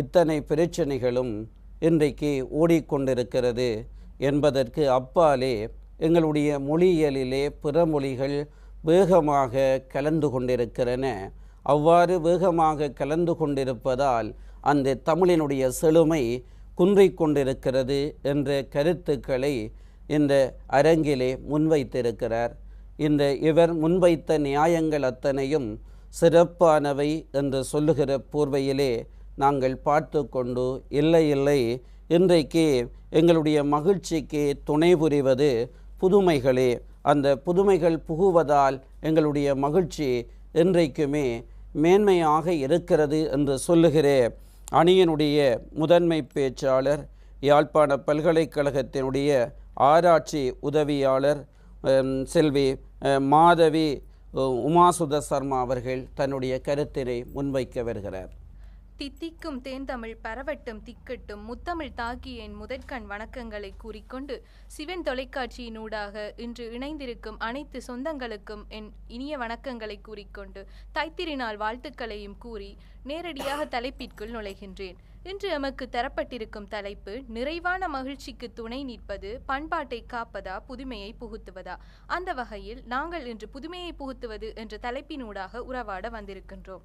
இத்தனை பிரச்சனைகளும் இன்றைக்கு ஓடிக்கொண்டிருக்கிறது என்பதற்கு அப்பாலே எங்களுடைய மொழியியலிலே பிற மொழிகள் வேகமாக கலந்து கொண்டிருக்கிறன. அவ்வாறு வேகமாக கலந்து கொண்டிருப்பதால் அந்த தமிழினுடைய செழுமை குன்றிக் கொண்டிருக்கிறது என்ற கருத்துக்களை இந்த அரங்கிலே முன்வைத்திருக்கிறார். இந்த இவர் முன்வைத்த நியாயங்கள் அத்தனையும் சிறப்பானவை என்று சொல்லுகிற பூர்வையிலே நாங்கள் பார்த்து கொண்டு இல்லை இல்லை இன்றைக்கு எங்களுடைய மகிழ்ச்சிக்கு துணை புரிவது புதுமைகளே. அந்த புதுமைகள் புகுவதால் எங்களுடைய மகிழ்ச்சி என்றைக்குமே மேன்மையாக இருக்கிறது என்று சொல்லுகிற அணியினுடைய முதன்மை பேச்சாளர் யாழ்ப்பாண பல்கலைக்கழகத்தினுடைய ஆராய்ச்சி உதவியாளர் செல்வி மாதவி உமாசுத சர்மா அவர்கள் தன்னுடைய கருத்தினை முன்வைக்க வருகிறார். தித்திக்கும் தேன்தமிழ் பரவட்டும் திக்கட்டும் முத்தமிழ் தாக்கிய என் முதற்கண் வணக்கங்களை கூறிக்கொண்டு சிவன் தொலைக்காட்சியினூடாக இன்று இணைந்திருக்கும் அனைத்து சொந்தங்களுக்கும் என் இனிய வணக்கங்களை கூறிக்கொண்டு தைத்திரினால் வாழ்த்துக்களையும் கூறி நேரடியாக தலைப்பிற்குள் நுழைகின்றேன். இன்று எமக்கு தரப்பட்டிருக்கும் தலைப்பு நிறைவான மகிழ்ச்சிக்கு துணை நிற்பது பண்பாட்டை காப்பதா புதுமையை புகுத்துவதா? அந்த வகையில் நாங்கள் இன்று புதுமையை புகுத்துவது என்ற தலைப்பினூடாக உறவாட வந்திருக்கின்றோம்.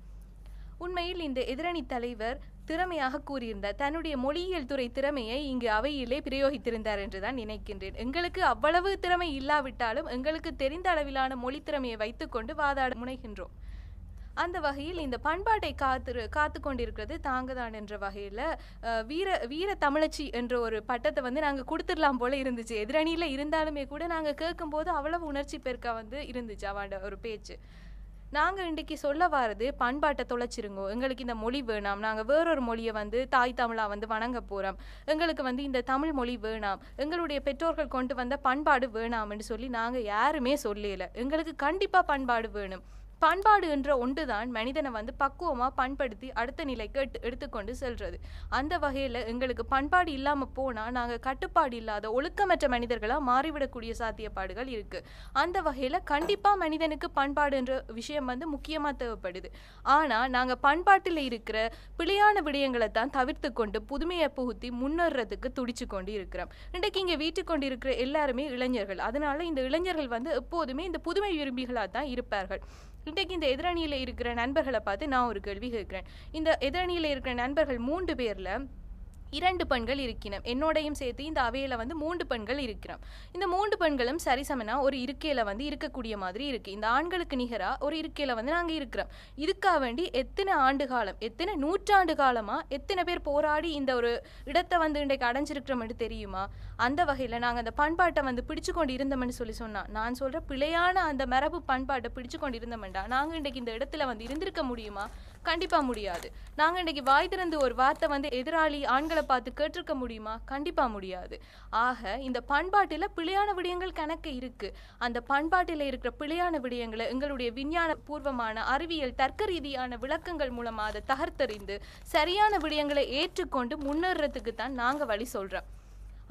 உண்மையில் இந்த எதிரணி தலைவர் திறமையாக கூறியிருந்தார். தன்னுடைய மொழியியல் துறை திறமையை இங்கு அவையிலே பிரயோகித்திருந்தார் என்றுதான் நினைக்கின்றேன். எங்களுக்கு அவ்வளவு திறமை இல்லாவிட்டாலும் எங்களுக்கு தெரிந்த அளவிலான மொழி திறமையை வைத்துக்கொண்டு வாதாட முனைகின்றோம். அந்த வகையில் இந்த பண்பாட்டை காத்து காத்து கொண்டிருக்கிறது தாங்க தான் என்ற வகையில் வீர வீர தமிழச்சி என்ற ஒரு பட்டத்தை வந்து நாங்கள் கொடுத்துடலாம் போல இருந்துச்சு. எதிரணியில் இருந்தாலுமே கூட நாங்கள் கேட்கும்போது அவ்வளவு உணர்ச்சி பெருக்கா வந்து இருந்துச்சு அவட ஒரு பேச்சு. நாங்கள் இன்றைக்கு சொல்ல வர்றது பண்பாட்டை தொலைச்சிருங்கோ. எங்களுக்கு இந்த மொழி வேணாம். நாங்கள் வேறொரு மொழியை வந்து தாய் தமிழாக வந்து வணங்க போகிறோம் எங்களுக்கு வந்து இந்த தமிழ் மொழி வேணாம். எங்களுடைய பெற்றோர்கள் கொண்டு வந்த பண்பாடு வேணாம்னு சொல்லி நாங்கள் யாருமே சொல்லல. எங்களுக்கு கண்டிப்பாக பண்பாடு வேணும். பண்பாடு என்ற ஒன்றுதான் மனிதனை வந்து பக்குவமாக பண்படுத்தி அடுத்த நிலைக்கு எட்டு எடுத்துக்கொண்டு செல்றது. அந்த வகையில் எங்களுக்கு பண்பாடு இல்லாமல் போனால் நாங்கள் கட்டுப்பாடு இல்லாத ஒழுக்கமற்ற மனிதர்களாக மாறிவிடக்கூடிய சாத்தியப்பாடுகள் இருக்குது அந்த வகையில் கண்டிப்பாக மனிதனுக்கு பண்பாடு என்ற விஷயம் வந்து முக்கியமாக தேவைப்படுது. ஆனால் நாங்கள் பண்பாட்டில் இருக்கிற பிழையான விடயங்களை தான் தவிர்த்து கொண்டு புதுமையை புகுத்தி முன்னேறதுக்கு துடிச்சு கொண்டு இருக்கிறோம். இன்றைக்கு இங்கே வீட்டுக்கு கொண்டு இருக்கிற எல்லாருமே இளைஞர்கள். அதனால இந்த இளைஞர்கள் வந்து எப்போதுமே இந்த புதுமை விரும்பிகளாக தான் இருப்பார்கள். இன்றைக்கு இந்த எதிரணியில் இருக்கிற நண்பர்களை பார்த்து நான் ஒரு கேள்வி கேட்குறேன். இந்த எதிரணியில் இருக்கிற நண்பர்கள் மூன்று பேரில் இரண்டு பெண்கள் இருக்கிறோம். என்னோடையும் சேர்த்து இந்த அவையில் வந்து மூன்று பெண்கள் இருக்கிறோம். இந்த மூன்று பெண்களும் சரிசமனா ஒரு இருக்கையில் வந்து இருக்கக்கூடிய மாதிரி இருக்குது இந்த ஆண்களுக்கு நிகராக ஒரு இருக்கையில் வந்து நாங்கள் இருக்கிறோம். இதுக்காக வேண்டி எத்தனை ஆண்டு காலம் எத்தனை நூற்றாண்டு காலமாக எத்தனை பேர் போராடி இந்த ஒரு இடத்தை வந்து இன்றைக்கு அடைஞ்சிருக்கிறோம்னு தெரியுமா? அந்த வகையில் நாங்கள் அந்த பண்பாட்டை வந்து பிடிச்சு கொண்டு இருந்தோம்னு சொல்லி சொன்னால் நான் சொல்கிற பிழையான அந்த மரபு பண்பாட்டை பிடிச்சு கொண்டு இருந்தோம்டா நாங்கள் இன்றைக்கு இந்த இடத்துல வந்து இருந்திருக்க முடியுமா? கண்டிப்பாக முடியாது. நாங்கள் இன்றைக்கி வாய் திறந்து ஒரு வார்த்தை வந்து எதிராளி ஆண்களை பார்த்து கேட்டிருக்க முடியுமா? கண்டிப்பாக முடியாது. ஆக இந்த பண்பாட்டில் பிழையான விடயங்கள் கணக்கு இருக்குது அந்த பண்பாட்டில் இருக்கிற பிழையான விடயங்களை எங்களுடைய விஞ்ஞான பூர்வமான அறிவியல் தர்க்க ரீதியான விளக்கங்கள் மூலமாக அதை தகர்த்தறிந்து சரியான விடயங்களை ஏற்றுக்கொண்டு முன்னேறதுக்கு தான் நாங்கள் வழி சொல்கிறோம்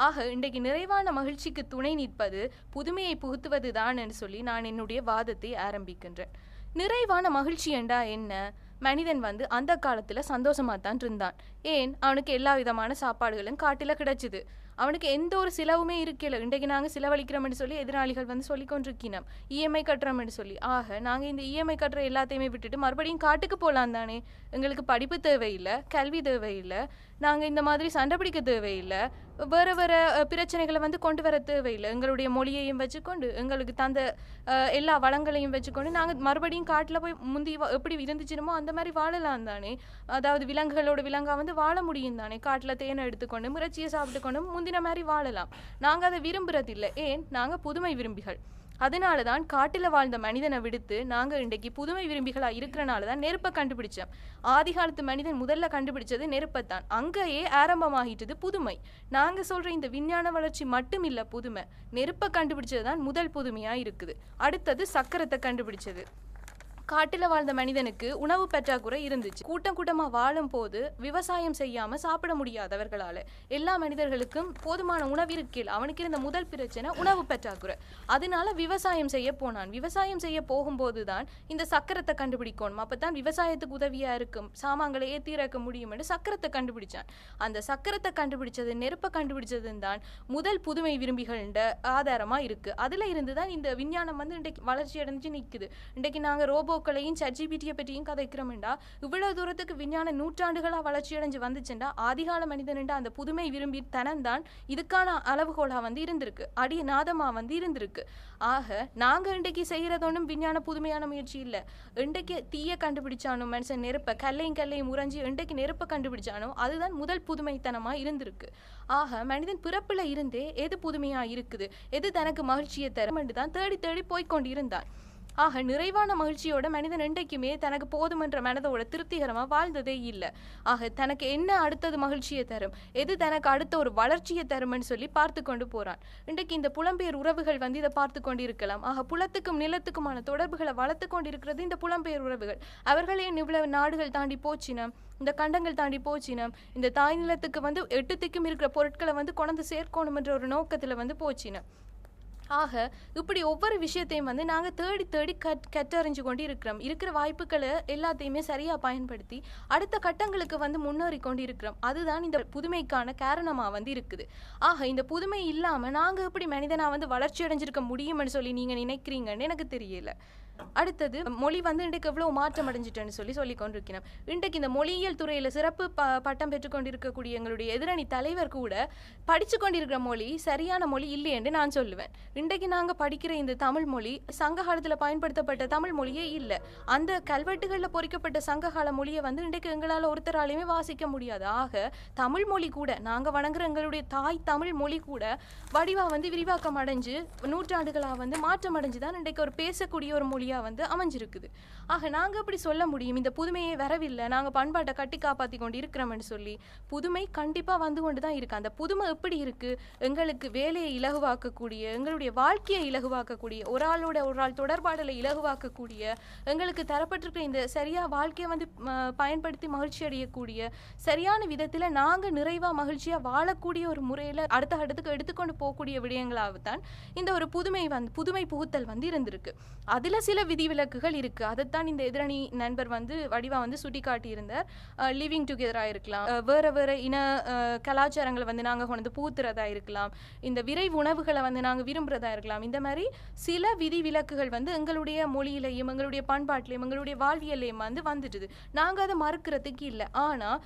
ஆக இன்றைக்கு நிறைவான மகிழ்ச்சிக்கு துணை நிற்பது புதுமையை புகுத்துவது தான் என்று சொல்லி நான் என்னுடைய வாதத்தை ஆரம்பிக்கின்றேன். நிறைவான மகிழ்ச்சி என்றா என்ன? மனிதன் வந்து அந்த காலத்தில் சந்தோஷமாக தான் இருந்தான். ஏன்? அவனுக்கு எல்லா விதமான சாப்பாடுகளும் காட்டில் கிடச்சிது. அவனுக்கு எந்த ஒரு செலவுமே இருக்கல இன்றைக்கு நாங்கள் செலவழிக்கிறோம்னு சொல்லி எதிராளிகள் வந்து சொல்லிக்கொண்டிருக்கினோம் இஎம்ஐ கட்டுறோம்னு சொல்லி. ஆக நாங்கள் இந்த இஎம்ஐ கட்டுற எல்லாத்தையுமே விட்டுட்டு மறுபடியும் காட்டுக்கு போகலாம் தானே எங்களுக்கு படிப்பு தேவையில்லை கல்வி தேவையில்லை. நாங்கள் இந்த மாதிரி சண்டை பிடிக்க தேவையில்லை. வேறு வேறு பிரச்சனைகளை வந்து கொண்டு வர தேவையில்லை. எங்களுடைய மொழியையும் வச்சுக்கொண்டு எங்களுக்கு தந்த எல்லா வளங்களையும் வச்சுக்கொண்டு நாங்கள் மறுபடியும் காட்டில் போய் முந்தி வ- எப்படி இருந்துச்சுனமோ அந்த மாதிரி வாழலாம் தானே. அதாவது விலங்குகளோட விலங்காக வந்து வாழ முடியும் தானே. காட்டில் தேனை எடுத்துக்கொண்டு முறைச்சியை சாப்பிட்டு கொண்டு முந்தின மாதிரி வாழலாம். நாங்கள் அதை விரும்புறதில்லை. ஏன்? நாங்கள் புதுமை விரும்பிகள். அதனால தான் காட்டில் வாழ்ந்த மனிதனை விடுத்து நாங்கள் இன்றைக்கு புதுமை விரும்பிகளாக இருக்கிறனால தான் நெருப்பை கண்டுபிடிச்சோம். ஆதி காலத்து மனிதன் முதல்ல கண்டுபிடிச்சது நெருப்பைத்தான். அங்கேயே ஆரம்பமாகிட்டது புதுமை. நாங்கள் சொல்கிற இந்த விஞ்ஞான வளர்ச்சி மட்டும் இல்லை புதுமை. நெருப்பை கண்டுபிடிச்சது தான் முதல் புதுமையாக இருக்குது. அடுத்தது சக்கரத்தை கண்டுபிடிச்சது. காட்டில் வாழ்ந்த மனிதனுக்கு உணவு பற்றாக்குறை இருந்துச்சு. கூட்டம் கூட்டமாக வாழும் போது விவசாயம் செய்யாமல் சாப்பிட முடியாதவர்களால் எல்லா மனிதர்களுக்கும் போதுமான உணவு இருக்கையில் அவனுக்கு இருந்த முதல் பிரச்சனை உணவு பற்றாக்குறை. அதனால விவசாயம் செய்ய போனான். விவசாயம் செய்ய போகும்போது தான் இந்த சக்கரத்தை கண்டுபிடிக்கணும். அப்போ தான் விவசாயத்துக்கு உதவியாக இருக்கும் சாமான்களை ஏற்றி இறக்க முடியும் சக்கரத்தை கண்டுபிடிச்சான். அந்த சக்கரத்தை கண்டுபிடிச்சது நெருப்பை கண்டுபிடிச்சதுன்னு தான் முதல் புதுமை விரும்பிகள்ன்ற ஆதாரமாக இருக்குது அதில் இருந்து தான் இந்த விஞ்ஞானம் வந்து இன்றைக்கு வளர்ச்சி அடைஞ்சு நிற்குது இன்றைக்கு ரோபோ ரோபோக்களையும் சட்ஜிபிடியை பற்றியும் கதைக்கிறோம்டா இவ்வளவு தூரத்துக்கு விஞ்ஞான நூற்றாண்டுகளாக வளர்ச்சி அடைஞ்சு வந்துச்சுண்டா ஆதிகால மனிதனுண்டா அந்த புதுமை விரும்பி தனந்தான் இதுக்கான அளவுகோலாக வந்து இருந்திருக்கு அடி நாதமாக வந்து இருந்திருக்கு. ஆக நாங்கள் இன்றைக்கு செய்யறது ஒன்றும் விஞ்ஞான புதுமையான முயற்சி இல்லை. இன்றைக்கு தீய கண்டுபிடிச்சானோ மனுஷன் நெருப்பை கல்லையும் கல்லையும் உறைஞ்சி இன்றைக்கு நெருப்பை கண்டுபிடிச்சானோ அதுதான் முதல் புதுமைத்தனமாக இருந்திருக்கு. ஆக மனிதன் பிறப்பில் இருந்தே எது புதுமையாக இருக்குது எது தனக்கு மகிழ்ச்சியை தரும் என்று தான் தேடி தேடி போய்கொண்டிருந்தான் ஆக நிறைவான மகிழ்ச்சியோட மனிதன் இன்றைக்குமே தனக்கு போதுமென்ற மனதோட திருப்திகரமா வாழ்ந்ததே இல்லை. ஆக தனக்கு என்ன அடுத்தது மகிழ்ச்சியை தரும்? எது தனக்கு அடுத்த ஒரு வளர்ச்சியை தரும்னு சொல்லி பார்த்து கொண்டு போறான். இன்றைக்கு இந்த புலம்பெயர் உறவுகள் வந்து இதை பார்த்து கொண்டு இருக்கலாம் ஆக புலத்துக்கும் நிலத்துக்குமான தொடர்புகளை வளர்த்து கொண்டிருக்கிறது இந்த புலம்பெயர் உறவுகள். அவர்களே இவ்வளவு நாடுகள் தாண்டி போச்சினம் இந்த கண்டங்கள் தாண்டி போச்சினம் இந்த தாய் நிலத்துக்கு வந்து எட்டு திக்கும் இருக்கிற பொருட்களை வந்து கொண்டு சேர்க்கணும் என்ற ஒரு நோக்கத்துல வந்து போச்சினம் ஆக இப்படி ஒவ்வொரு விஷயத்தையும் வந்து நாங்கள் தேடி தேடி கட் கற்றறிஞ்சு கொண்டு இருக்கிறோம் இருக்கிற வாய்ப்புகளை எல்லாத்தையுமே சரியாக பயன்படுத்தி அடுத்த கட்டங்களுக்கு வந்து முன்னேறி கொண்டு இருக்கிறோம் அதுதான் இந்த புதுமைக்கான காரணமாக வந்து இருக்குது. ஆக இந்த புதுமை இல்லாமல் நாங்கள் எப்படி மனிதனாக வந்து வளர்ச்சி அடைஞ்சிருக்க முடியும்னு சொல்லி நீங்கள் நினைக்கிறீங்கன்னு எனக்கு தெரியல. அடுத்தது மொழி வந்து இன்றைக்கு எவ்வளோ மாற்றம் அடைஞ்சிட்டேன்னு சொல்லி சொல்லி கொண்டிருக்கிறோம் இன்றைக்கு இந்த மொழியியல் துறையில் சிறப்பு ப பட்டம் பெற்றுக்கொண்டிருக்கக்கூடிய எங்களுடைய எதிரணி தலைவர் கூட படித்து கொண்டிருக்கிற மொழி சரியான மொழி இல்லை என்று நான் சொல்லுவேன். இன்றைக்கு நாங்கள் படிக்கிற இந்த தமிழ் மொழி சங்க காலத்தில் பயன்படுத்தப்பட்ட தமிழ் மொழியே இல்லை. அந்த கல்வெட்டுகளில் பொறிக்கப்பட்ட சங்ககால மொழியை வந்து இன்றைக்கு எங்களால் ஒருத்தராலையுமே வாசிக்க முடியாது. ஆக தமிழ் மொழி கூட நாங்கள் வணங்குற எங்களுடைய தாய் தமிழ் மொழி கூட வடிவாக வந்து விரிவாக்கம் அடைஞ்சு நூற்றாண்டுகளாக வந்து மாற்றம் அடைஞ்சு தான் இன்றைக்கு ஒரு பேசக்கூடிய ஒரு மொழி வழியாக வந்து அமைஞ்சிருக்குது. ஆக நாங்கள் எப்படி சொல்ல முடியும். இந்த புதுமையே வரவில்லை. நாங்கள் பண்பாட்டை கட்டி காப்பாற்றி கொண்டு இருக்கிறோம்னு சொல்லி புதுமை கண்டிப்பாக வந்து கொண்டு தான் இருக்கு. அந்த புதுமை எப்படி இருக்கு? எங்களுக்கு வேலையை இலகுவாக்கக்கூடிய எங்களுடைய வாழ்க்கையை இலகுவாக்கக்கூடிய ஒரு ஆளோட ஒரு ஆள் தொடர்பாடலை இலகுவாக்கக்கூடிய எங்களுக்கு தரப்பட்டிருக்கிற இந்த சரியா வாழ்க்கையை வந்து பயன்படுத்தி மகிழ்ச்சி அடையக்கூடிய சரியான விதத்தில் நாங்கள் நிறைவாக மகிழ்ச்சியாக வாழக்கூடிய ஒரு முறையில் அடுத்த கட்டத்துக்கு எடுத்துக்கொண்டு போகக்கூடிய விடயங்களாகத்தான் இந்த ஒரு புதுமை வந்து புதுமை புகுத்தல் வந்து இருந்திருக்கு. அதில் சில விதிவிலக்குகள் இருக்கு. அதைத்தான் இந்த எதிரணி நண்பர் வந்து வடிவா வந்து சுட்டி காட்டியிருந்தார் லிவிங் டுகெதராக இருக்கலாம். வேறு வேற வேற இன கலாச்சாரங்களை வந்து நாங்கள் கொண்டு பூத்துறதா இருக்கலாம். இந்த விரைவு உணவுகளை வந்து நாங்கள் விரும்புறதா இருக்கலாம். இந்த மாதிரி சில விதிவிலக்குகள் வந்து எங்களுடைய மொழியிலையும் எங்களுடைய பண்பாட்டிலையும் எங்களுடைய வாழ்வியலையும் வந்து வந்துட்டுது நாங்கள் அதை மறுக்கிறதுக்கு இல்லை. ஆனால்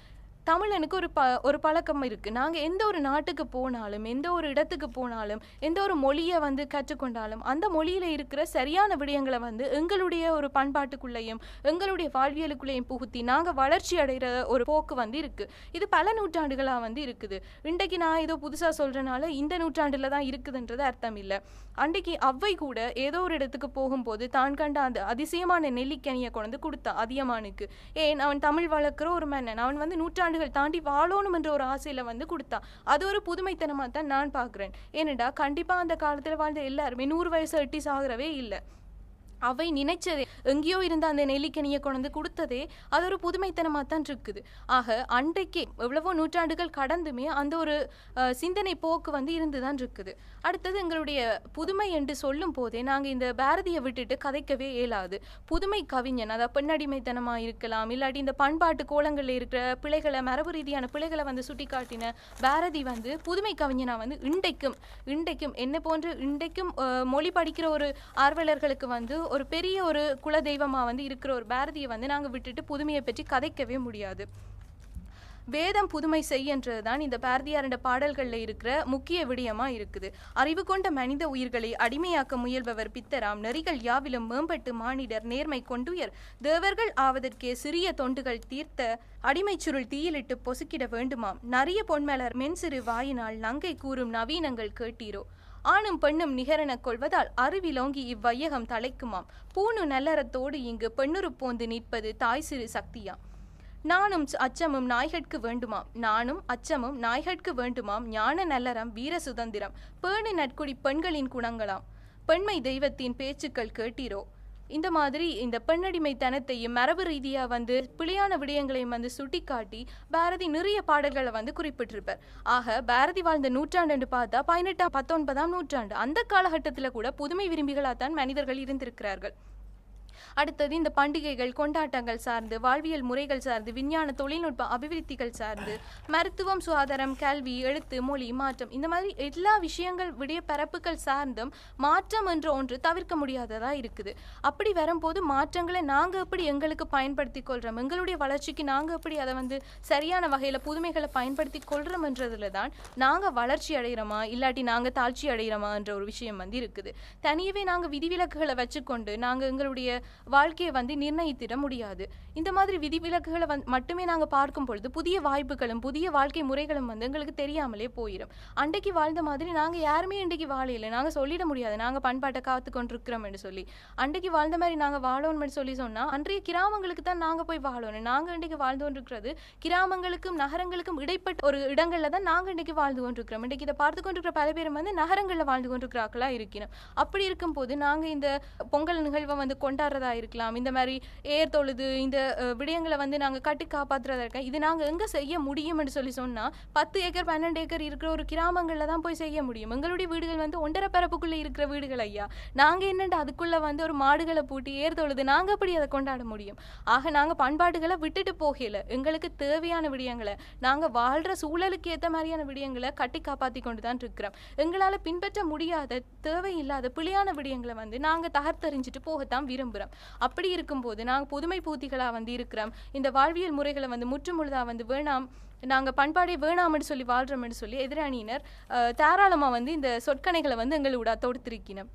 தமிழனுக்கு ஒரு ப ஒரு பழக்கம் இருக்குது நாங்கள் எந்த ஒரு நாட்டுக்கு போனாலும் எந்த ஒரு இடத்துக்கு போனாலும் எந்த ஒரு மொழியை வந்து கற்றுக்கொண்டாலும் அந்த மொழியில் இருக்கிற சரியான விடயங்களை வந்து எங்களுடைய ஒரு பண்பாட்டுக்குள்ளேயும் எங்களுடைய வாழ்வியலுக்குள்ளேயும் புகுத்தி நாங்கள் வளர்ச்சி அடைகிற ஒரு போக்கு வந்து இருக்குது இது பல நூற்றாண்டுகளாக வந்து இருக்குது. இன்றைக்கு நான் ஏதோ புதுசாக சொல்கிறனால இந்த நூற்றாண்டில் தான் இருக்குதுன்றது அர்த்தம் இல்லை அன்றைக்கு அவ்வை கூட ஏதோ ஒரு இடத்துக்கு போகும்போது தான் கண்ட அந்த அதிசயமான நெல்லிக்கனியை கொண்டு கொடுத்தான் அதியமானுக்கு. ஏன் அவன் தமிழ் வளர்க்குற ஒரு மன்னன். அவன் வந்து நூற்றாண்டு ஆண்டுகள் தாண்டி வாழணும் என்ற ஒரு ஆசையில வந்து கொடுத்தா. அது ஒரு புதுமைத்தனமா தான் நான் பார்க்குறேன். ஏனடா கண்டிப்பா அந்த காலத்துல வாழ்ந்த எல்லாருமே நூறு வயசு எட்டி சாகிறவே இல்லை. அவை நினைச்சதே. எங்கேயோ இருந்த அந்த நெல்லிக்கனியை கொண்டு வந்து கொடுத்ததே. அது ஒரு புதுமைத்தனமாக தான் இருக்குது. ஆக அன்றைக்கே எவ்வளவோ நூற்றாண்டுகள் கடந்துமே அந்த ஒரு சிந்தனை போக்கு வந்து இருந்து தான் இருக்குது. அடுத்தது எங்களுடைய புதுமை என்று சொல்லும் போதே நாங்கள் இந்த பாரதியை விட்டுட்டு கதைக்கவே இயலாது. புதுமை கவிஞன் அதாவது பெண்ணடிமைத்தனமாக இருக்கலாம் இல்லாட்டி இந்த பண்பாட்டு கோலங்களில் இருக்கிற பிழைகளை மரபு ரீதியான பிழைகளை வந்து சுட்டி காட்டின பாரதி வந்து புதுமை கவிஞனாக வந்து இன்றைக்கும் இன்றைக்கும் என்ன போன்று இன்றைக்கும் மொழி படிக்கிற ஒரு ஆர்வலர்களுக்கு வந்து ஒரு பெரிய ஒரு குலதெய்வமாக வந்து இருக்கிற ஒரு பாரதியை வந்து நாங்கள் விட்டுட்டு புதுமையை பற்றி கதைக்கவே முடியாது. வேதம் புதுமை செய்யன்றது தான் இந்த பாரதியாரண்ட பாடல்களில் இருக்கிற முக்கிய விடயமா இருக்குது. அறிவு கொண்ட மனித உயிர்களை அடிமையாக்க முயல்பவர் பித்தராம் நெறிகள் யாவிலும் மேம்பட்டு மானிடர் நேர்மை கொண்டுயர். தேவர்கள் ஆவதற்கே சிறிய தொண்டுகள் தீர்த்த அடிமை சுருள் தீயிலிட்டு பொசுக்கிட வேண்டுமாம். நிறைய பொன்மலர் மென்சிறு வாயினால் நங்கை கூறும் நவீனங்கள் கேட்டீரோ? ஆணும் பெண்ணும் நிகரெனக் கொள்வதால் அருவிலோங்கி இவ்வையகம் தலைக்குமாம். பூணு நல்லறத்தோடு இங்கு பெண்ணுரு போந்து நிற்பது தாய் சிறு சக்தியாம். நானும் அச்சமும் நாய்கட்கு வேண்டுமாம். நானும் அச்சமும் நாய்கட்கு வேண்டுமாம். ஞான நல்லறம் வீர சுதந்திரம் பேணு நட்குடி பெண்களின் குணங்களாம். பெண்மை தெய்வத்தின் பேச்சுக்கள் கேட்டீரோ? இந்த மாதிரி இந்த பெண்ணடிமைத்தனத்தையும் மரபு ரீதியாக வந்து பிழையான விடயங்களையும் வந்து சுட்டிக்காட்டி பாரதி நிறைய பாடல்களை வந்து குறிப்பிட்டிருப்பார். ஆக பாரதி வாழ்ந்த நூற்றாண்டுன்னு பார்த்தா பதினெட்டாம் பத்தொன்பதாம் நூற்றாண்டு. அந்த காலகட்டத்தில் கூட புதுமை விரும்பிகளாகத்தான் மனிதர்கள் இருந்திருக்கிறார்கள். அடுத்தது இந்த பண்டிகைகள் கொண்டாட்டங்கள் சார்ந்து வாழ்வியல் முறைகள் சார்ந்து விஞ்ஞான தொழில்நுட்ப அபிவிருத்திகள் சார்ந்து மருத்துவம் சுகாதாரம் கல்வி எழுத்து மொழி மாற்றம் இந்த மாதிரி எல்லா விஷயங்கள் விடைய பரப்புகள் சார்ந்தும் மாற்றம் என்ற ஒன்று தவிர்க்க முடியாததாக இருக்குது. அப்படி வரும்போது மாற்றங்களை நாங்கள் எப்படி எங்களுக்கு பயன்படுத்தி கொள்கிறோம் எங்களுடைய வளர்ச்சிக்கு நாங்கள் எப்படி அதை வந்து சரியான வகையில் புதுமைகளை பயன்படுத்தி கொள்கிறோம்ன்றதுல தான் நாங்கள் வளர்ச்சி அடைகிறோமா இல்லாட்டி நாங்கள் தாழ்ச்சி அடைகிறோமா என்ற ஒரு விஷயம் வந்து இருக்குது. தனியவே நாங்கள் விதிவிலக்குகளை வச்சுக்கொண்டு நாங்கள் எங்களுடைய வாழ்க்கையை வந்து நிர்ணயித்திட முடியாது. இந்த மாதிரி விதிவிலக்குகளை வந் மட்டுமே நாங்கள் பார்க்கும் பொழுது புதிய வாய்ப்புகளும் புதிய வாழ்க்கை முறைகளும் வந்து எங்களுக்கு தெரியாமலே போயிடும் அன்றைக்கு வாழ்ந்த மாதிரி நாங்கள் யாருமே இன்றைக்கு வாழையில நாங்கள் சொல்லிட முடியாது. நாங்கள் பண்பாட்டை காத்து கொண்டிருக்கிறோம் என்று சொல்லி. அன்றைக்கு வாழ்ந்த மாதிரி நாங்கள் வாழணும்னு சொல்லி சொன்னால் அன்றைய கிராமங்களுக்கு தான் நாங்கள் போய் வாழணும். நாங்கள் இன்றைக்கு வாழ்ந்து கொண்டிருக்கிறது கிராமங்களுக்கும் நகரங்களுக்கும் இடைப்பட்ட ஒரு இடங்களில் தான் நாங்கள் இன்றைக்கு வாழ்ந்து கொண்டிருக்கிறோம். இன்றைக்கு இதை பார்த்து கொண்டிருக்கிற பல பேரும் வந்து நகரங்களில் வாழ்ந்து கொண்டிருக்கிறார்களா இருக்கிறோம் அப்படி இருக்கும்போது நாங்கள் இந்த பொங்கல் நிகழ்வை வந்து கொண்டாடுறதா இருக்கலாம். இந்த மாதிரி ஏர் தொழுது இந்த விடயங்களை வந்து நாங்கள் கட்டி காப்பாத்துறதா இருக்கேன். இது நாங்கள் எங்கே செய்ய முடியும்னு சொல்லி சொன்னால் பத்து ஏக்கர் பன்னெண்டு ஏக்கர் இருக்கிற ஒரு கிராமங்களில் தான் போய் செய்ய முடியும். எங்களுடைய வீடுகள் வந்து ஒன்றரை பரப்புக்குள்ளே இருக்கிற வீடுகள் ஐயா. நாங்கள் என்னண்டு அதுக்குள்ளே வந்து ஒரு மாடுகளை பூட்டி ஏர் தொழுது நாங்கள் அப்படி அதை கொண்டாட முடியும்? ஆக நாங்கள் பண்பாடுகளை விட்டுட்டு போகல எங்களுக்கு தேவையான விடயங்களை நாங்கள் வாழ்கிற சூழலுக்கு ஏற்ற மாதிரியான விடயங்களை கட்டி காப்பாற்றி கொண்டு தான் இருக்கிறோம். எங்களால் பின்பற்ற முடியாத தேவையில்லாத பிழையான விடயங்களை வந்து நாங்கள் தகர்த்தறிஞ்சிட்டு போகத்தான் விரும்புகிறோம் அப்படி இருக்கும்போது நாங்கள் புதுமை பூத்திகளாக வந்து இருக்கிறோம். இந்த வாழ்வியல் முறைகளை வந்து முற்றுமுழுதாக வந்து வேணாம் நாங்கள் பண்பாடே வேணாம்னு சொல்லி வாழ்கிறோம்னு சொல்லி எதிரணியினர் தாராளமாக வந்து இந்த சொற்கணைகளை வந்து எங்களோட தொடுத்திருக்கணும்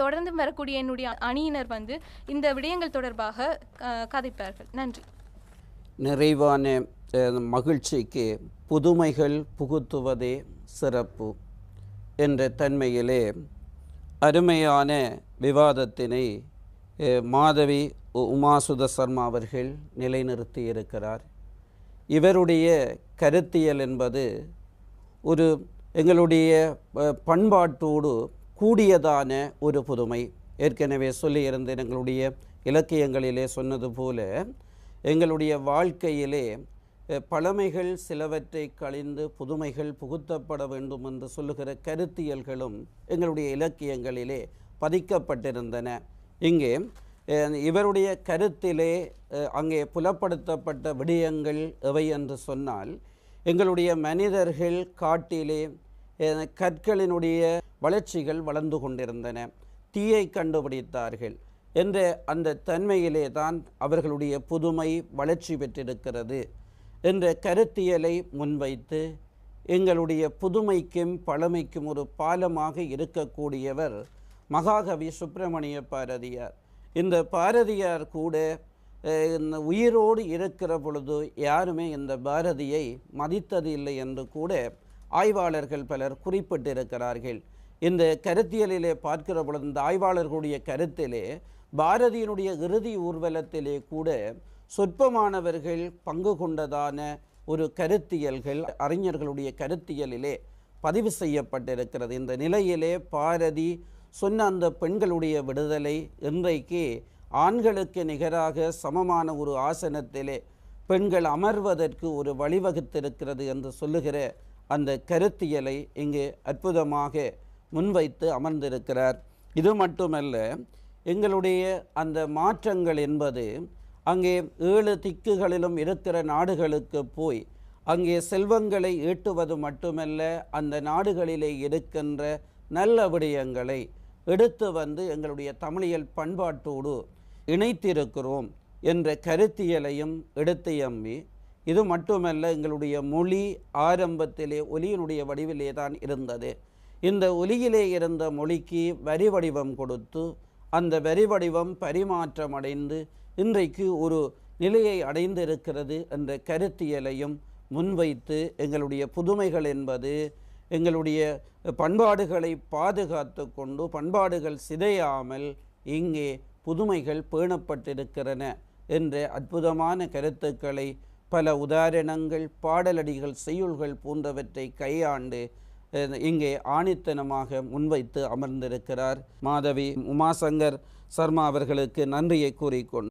தொடர்ந்து வரக்கூடிய என்னுடைய அணியினர் வந்து இந்த விடயங்கள் தொடர்பாக கதைப்பார்கள். நன்றி. நிறைவான மகிழ்ச்சிக்கு புதுமைகள் புகுத்துவதே சிறப்பு என்ற தன்மையிலே அருமையான விவாதத்தினை மாதவி உ- உமாசுத சர்மா அவர்கள் நிலைநிறுத்தி இருக்கிறார். இவருடைய கருத்தியல் என்பது ஒரு எங்களுடைய பண்பாட்டோடு கூடியதான ஒரு புதுமை. ஏற்கனவே சொல்லியிருந்தேன் எங்களுடைய இலக்கியங்களிலே சொன்னது போல எங்களுடைய வாழ்க்கையிலே பழமைகள் சிலவற்றை கழிந்து புதுமைகள் புகுத்தப்பட வேண்டும் என்று சொல்லுகிற கருத்தியல்களும் எங்களுடைய இலக்கியங்களிலே பதிக்கப்பட்டிருந்தன. இங்கே இவருடைய கருத்திலே அங்கே புலப்படுத்தப்பட்ட விடயங்கள் எவை என்று சொன்னால் எங்களுடைய மனிதர்கள் காட்டிலே கற்களினுடைய வளர்ச்சிகள் வளர்ந்து கொண்டிருந்தன. தீயை கண்டுபிடித்தார்கள் என்ற அந்த தன்மையிலே தான் அவர்களுடைய புதுமை வளர்ச்சி பெற்றிருக்கிறது என்ற கருத்தியலை முன்வைத்து எங்களுடைய புதுமைக்கும் பழமைக்கும் ஒரு பாலமாக இருக்கக்கூடியவர் மகாகவி சுப்பிரமணிய பாரதியார். இந்த பாரதியார் கூட இந்த உயிரோடு இருக்கிற பொழுது யாருமே இந்த பாரதியை மதித்தது இல்லை என்று கூட ஆய்வாளர்கள் பலர் குறிப்பிட்டிருக்கிறார்கள். இந்த கருத்தியலிலே பார்க்கிற பொழுது இந்த ஆய்வாளர்களுடைய கருத்திலே பாரதியினுடைய இறுதி ஊர்வலத்திலே கூட சொற்பமானவர்கள் பங்கு கொண்டதான ஒரு கருத்தியல்கள் அறிஞர்களுடைய கருத்தியலிலே பதிவு செய்யப்பட்டிருக்கிறது. இந்த நிலையிலே பாரதி சொன்ன அந்த பெண்களுடைய விடுதலை இன்றைக்கு ஆண்களுக்கு நிகராக சமமான ஒரு ஆசனத்திலே பெண்கள் அமர்வதற்கு ஒரு வழிவகுத்திருக்கிறது என்று சொல்லுகிற அந்த கருத்தியலை இங்கு அற்புதமாக முன்வைத்து அமர்ந்திருக்கிறார். இது மட்டுமல்ல எங்களுடைய அந்த மாற்றங்கள் என்பது அங்கே ஏழு திக்குகளிலும் இருக்கிற நாடுகளுக்கு போய் அங்கே செல்வங்களை ஈட்டுவது மட்டுமல்ல அந்த நாடுகளிலே இருக்கின்ற நல்ல விடயங்களை எடுத்து வந்து எங்களுடைய தமிழியல் பண்பாட்டோடு இணைத்திருக்கிறோம் என்ற கருத்தியலையும் எடுத்து எம்பி இது மட்டுமல்ல எங்களுடைய மொழி ஆரம்பத்திலே ஒலியினுடைய வடிவிலே தான் இருந்தது. இந்த ஒலியிலே இருந்த மொழிக்கு வரி வடிவம் கொடுத்து அந்த வரி வடிவம் பரிமாற்றமடைந்து இன்றைக்கு ஒரு நிலையை அடைந்திருக்கிறது என்ற கருத்தியலையும் முன்வைத்து எங்களுடைய புதுமைகள் என்பது எங்களுடைய பண்பாடுகளை பாதுகாத்து கொண்டு பண்பாடுகள் சிதையாமல் இங்கே புதுமைகள் பேணப்பட்டிருக்கிறன என்ற அற்புதமான கருத்துக்களை பல உதாரணங்கள் பாடலடிகள் செய்யுள்கள் போன்றவற்றை கையாண்டு இங்கே ஆணித்தனமாக முன்வைத்து அமர்ந்திருக்கிறார் மாதவி உமாசங்கர் சர்மா அவர்களுக்கு நன்றியை கூறிக்கொண்டு